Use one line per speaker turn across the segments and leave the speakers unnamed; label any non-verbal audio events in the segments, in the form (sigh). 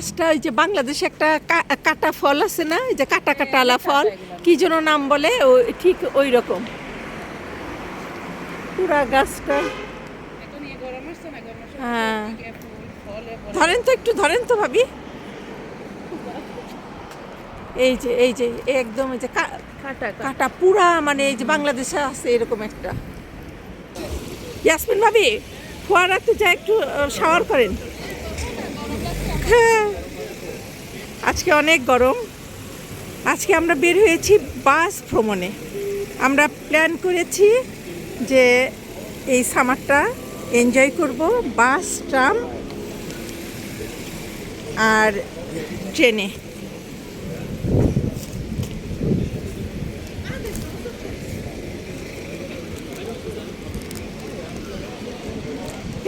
গাছটা ওই যে বাংলাদেশে একটা কাটা ফল আছে না ওই যে কাটা কাটালা ফল কি যেন নাম বলে ও ঠিক ওই রকম। পুরা গাছটা। হ্যাঁ। ধরেন তো একটু ধরেন তো ভাবি। এই যে এই যে একদম এই যে
কাটা
কাটা। পুরা মানে এই যে বাংলাদেশে আছে এরকম একটা। ইয়াসমিন ভাবি ফোয়ারাতে যা একটু শাওয়ার করেন। হ্যাঁ (laughs) আজকে অনেক গরম। আজকে আমরা বের হয়েছি বাস ভ্রমণে। আমরা প্ল্যান করেছি যে এই সামারটা এনজয় করব বাস ট্রাম আর ট্রেনে।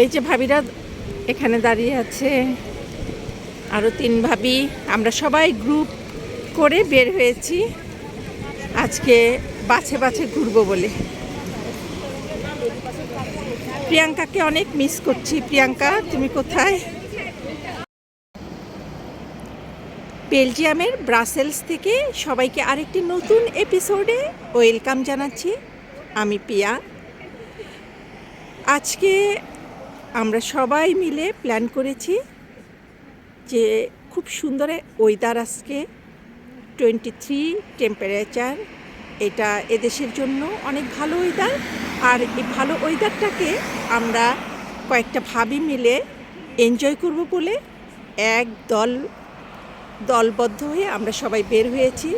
এই যে ভাবিরা এখানে দাঁড়িয়ে আছে। আরও তিন ভাবি, আমরা সবাই গ্রুপ করে বের হয়েছি। আজকে বাছে বাছে ঘুরবো বলে। প্রিয়াঙ্কাকে অনেক মিস করছি। প্রিয়াঙ্কা, তুমি কোথায়? বেলজিয়ামের ব্রাসেলস থেকে সবাইকে আরেকটি নতুন এপিসোডে ওয়েলকাম জানাচ্ছি। আমি পিয়া আজকে আমরা সবাই মিলে প্ল্যান করেছি যে খুব সুন্দরে ওয়েদার আজকে টোয়েন্টি থ্রি টেম্পারেচার এটা এদেশের জন্য অনেক ভালো ওয়েদার আর এই ভালো ওয়েদারটাকে আমরা কয়েকটা ভাবি মিলে এনজয় করব বলে এক দল, দলবদ্ধ হয়ে আমরা সবাই বের হয়েছি।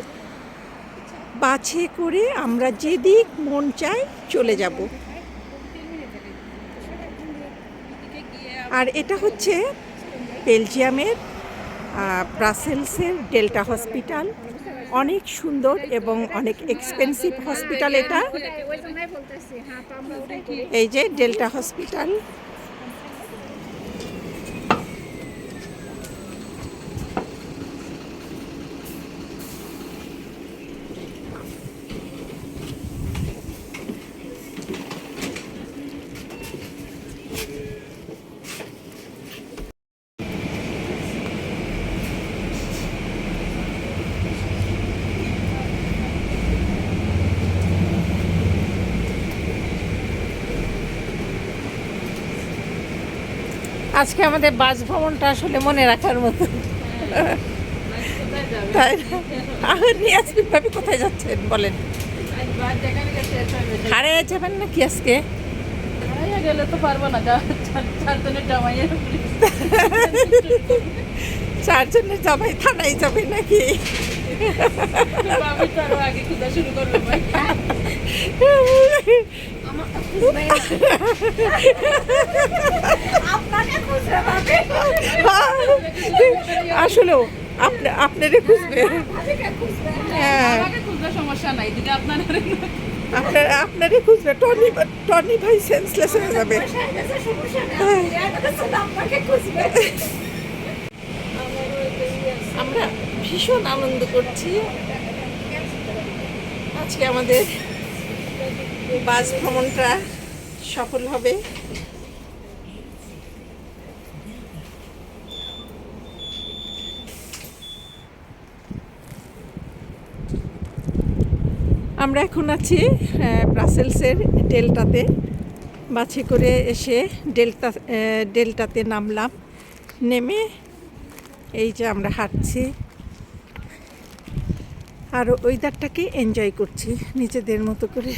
বাছে করে আমরা যেদিক মন চায় চলে যাব। আর এটা হচ্ছে বেলজিয়ামের ব্রাসেলসের ডেল্টা হসপিটাল। অনেক সুন্দর এবং অনেক এক্সপেন্সিভ হসপিটাল এটা।
হ্যাঁ
এই যে ডেল্টা হসপিটাল। আজকে আমাদের বাস ভ্রমণটা আসলে মনে রাখার মতো। তাই ভাবি কোথায় যাচ্ছেন বলেন? হারে যাবেন নাকি আজকে?
গেলে তো পারব না চারজনের জামাইয়ের
চারজনের জামাই থানায় যাবে নাকি?
আগে শুরু করব ভাই। (laughs)
আসলেও আপনি, আপনারে খুঁজবে। হ্যাঁ।
সমস্যা নাই আপনার
আপনার আপনারই খুঁজবে। টনি টনি ভাই সেন্সলেস হয়ে যাবে। আমরা ভীষণ আনন্দ করছি। আজকে আমাদের বাস ভ্রমণটা সফল হবে। আমরা এখন আছি ব্রাসেলসের ডেল্টাতে। বাছে করে এসে ডেল্টা ডেল্টাতে নামলাম। নেমে এই যে আমরা হাঁটছি। আর ওয়েদারটাকে এনজয় করছি, নিজেদের মতো করে।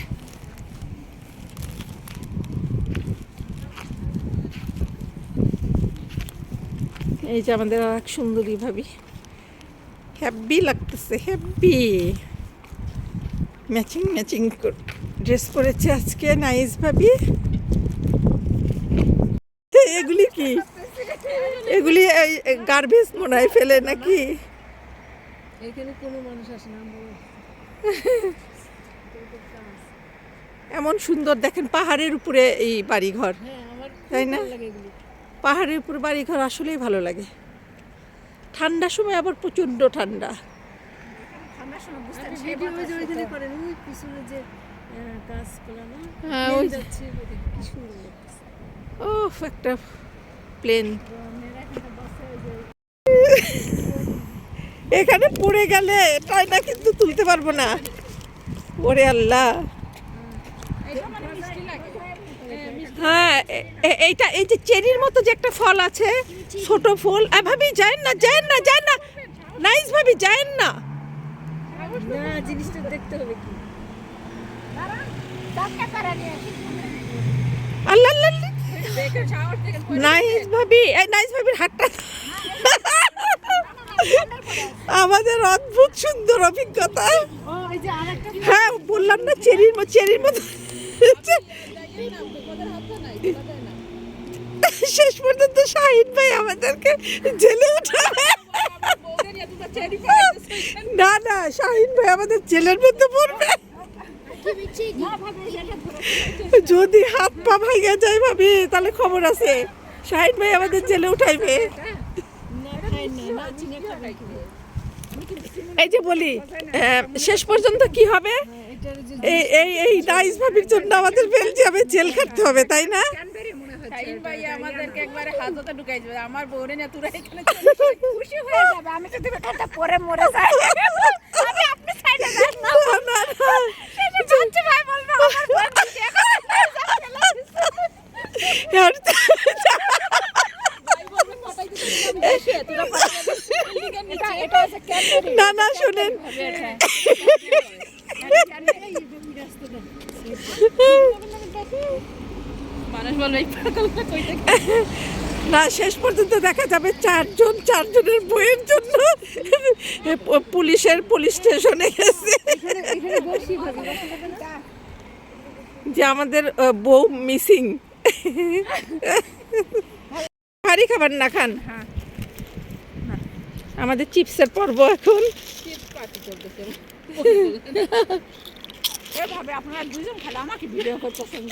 এই যে আমাদের আর এক সুন্দরী ভাবি। হ্যাপি লাগতেছে হ্যাপি ম্যাচিং ম্যাচিং ড্রেস পরেছে আজকে নাইস ভাবি। এগুলি কি? এগুলি গার্বেজ মনে হয় ফেলে নাকি?
এখানে কোনো মানুষ আসে না
এমন সুন্দর দেখেন পাহাড়ের উপরে এই বাড়িঘর
হ্যাঁ
তাই না? পাহাড়ের উপর বাড়িঘর আসলেই ভালো লাগে। ঠান্ডার সময় আবার প্রচণ্ড ঠান্ডা।
আমরা শোনো বুঝতে
ভিডিও ওই যে ওইখানে করেন ওই পিছনে যে গাছপালা না?
হ্যাঁ, ওই
যাচ্ছে কি সুন্দর লাগতেছে।
ও একটা প্লেন।
এখানে
পড়ে গেলে টয়টা কিন্তু তুলতে পারব না। ওরে আল্লাহ। হ্যাঁ এ- এ- এইটা এই যে চেরির মতো যে একটা ফল আছে ছোট ফুল। আ, ভাবি যায় না যায় না যায় না। নাইস ভাবি যায় না।
না জিনিসটা দেখতে হবে কি?
আল্লাহ আল্লাহ আল্লাহ। নাইস ভাবি এই নাইস ভাবির হাতটা। আমাদের অদ্ভুত সুন্দর অভিজ্ঞতা। হ্যাঁ বললাম না চেরির মতো চেরির মতো। শেষ পর্যন্ত শাহিদ ভাই আমাদেরকে জেলে উঠাবে। না না শাহিন ভাই আমাদের জেলের মধ্যে পড়বে। যদি হাত পা ভাইয়া যায় ভাবি তাহলে খবর আছে। শাহিন ভাই আমাদের জেলে উঠাইবে। এই যে বলি আহ, শেষ পর্যন্ত কি হবে? এই এই এই নাইস ভাবির জন্য আমাদের বেলজিয়ামে জেল খাটতে হবে তাই না?
শাহিন ভাই আমাদেরকে একবারে হাজতে ঢুকাই যাবে আমার বউরে না তোরা এখানে (laughs)
খুশি হয়ে যাবে আমি যদি বেকারটা পরে মরে যাই। আমি আপনি সাইডে যান না।
না।
ভাই বলবে আমার
না না শুনেন। (laughs)
মানুষ বলবে
না শেষ পর্যন্ত দেখা যাবে চারজন চারজনের বইয়ের জন্য। পুলিশের পুলিশ স্টেশনে গেছে। যে আমাদের বউ মিসিং। ভারী খাবার না খান? আমাদের চিপসের পর্ব এখন।
এভাবে আপনারা দুইজন খালি আমাকে ভিডিও করতেছেন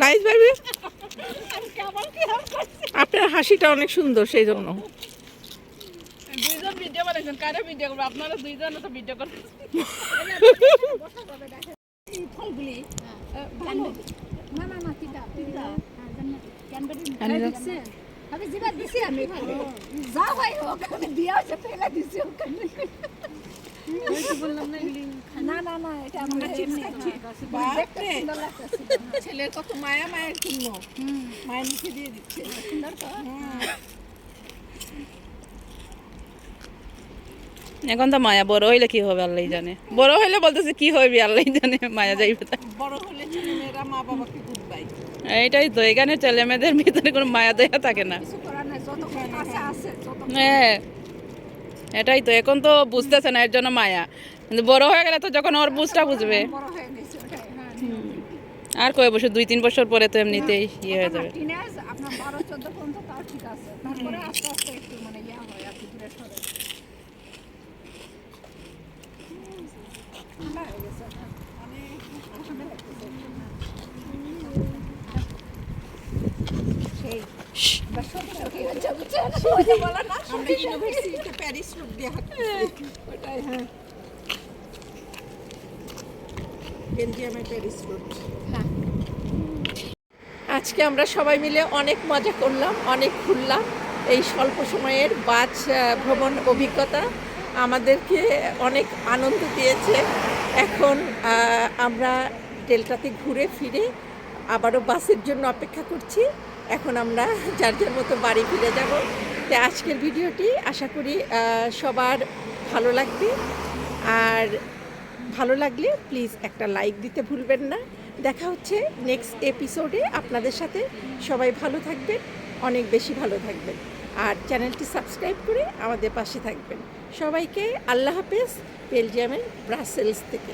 নাইস ভাবি (laughs) আপনার হাসিটা অনেক সুন্দর সেই জন্য।
আমি যেটা দিছি আমি যা ভাই হোক আমি দিয়া হচ্ছে দিছি ওখানে বললাম না না না না এটা আমরা চিপস খাচ্ছি দেখতে
ছেলের কত মায়া মায়ের জন্য মায়ের মুখে দিয়ে দিচ্ছে।
তো
এখন তো মায়া বড় হইলে কি হবে আল্লাহ জানে। বড় হইলে বলতেছে কি হবে আল্লাহ জানে মায়া যাইবে
বড় হলে ছেলেমেয়েরা মা বাবাকে গুড বাই।
এইটাই তো এখানে ছেলে মেয়েদের ভিতরে কোনো মায়া দয়া থাকে না।
কিছু করার নাই যতক্ষণ আছে আছে যত
হ্যাঁ। এটাই তো এখন তো বুঝতেছে না এর জন্য মায়া। কিন্তু বড় হয়ে গেলে তো যখন ওর বুঝটা বুঝবে।
বড় গেছে ওটাই
আর কয় বছর? দুই তিন বছর পরে তো এমনিতেই ইয়ে হয়ে যাবে।
ইউনিভার্সিটিতে প্যারিস দিয়ে ওটাই হ্যাঁ।
হ্যাঁ।
আজকে আমরা সবাই মিলে অনেক মজা করলাম অনেক ঘুরলাম। এই স্বল্প সময়ের বাস ভ্রমণ অভিজ্ঞতা আমাদেরকে অনেক আনন্দ দিয়েছে। এখন আমরা ডেল্টাতে ঘুরে ফিরে আবারও বাসের জন্য অপেক্ষা করছি। এখন আমরা যার যার মতো বাড়ি ফিরে যাব। তো আজকের ভিডিওটি আশা করি সবার ভালো লাগবে। আর ভালো লাগলে প্লিজ একটা লাইক দিতে ভুলবেন না। দেখা হচ্ছে নেক্সট এপিসোডে আপনাদের সাথে সবাই ভালো থাকবেন, অনেক বেশি ভালো থাকবেন। আর চ্যানেলটি সাবস্ক্রাইব করে আমাদের পাশে থাকবেন। সবাইকে আল্লাহ হাফেজ, বেলজিয়ামের ব্রাসেলস থেকে।